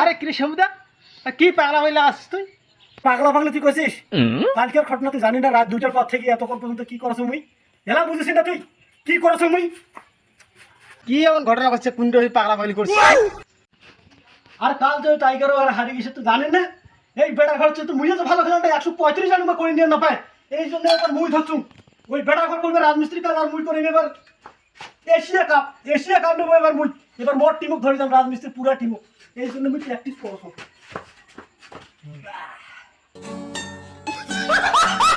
আরে কৃষ্ণদা কি পাগলা হইলে আসছিস তুই? পাগলা পাগলা তুই কইছিস? কালকের ঘটনা তুই জানি না রাত দুটার পর থেকে এতক্ষণ পর্যন্ত কি করছ মুই? এলা বুঝিস না তুই কি করছ মুই? কি এমন ঘটনা করছে কুন্ড পাগলা পাগলি করছিস? আর কাল যে টাইগারও আর হারিয়ে গেছে তুই জানেন না? এই বেড়া ঘর তো মুইও তো ভালো খেলাটা একশো পঁয়ত্রিশ রান করে নিয়ে না পায়। এই জন্য মুই ধরছু ওই বেড়া ঘর করবে রাজমিস্ত্রি কাজ আর মুই করে এবার। এশিয়া কাপ এশিয়া কাপ নেব এবার মুই। এবার মোট টিমুক ধরে যাম রাজমিস্ত্রি পুরা টিমুক এই জন্য মুই প্র্যাকটিস করছ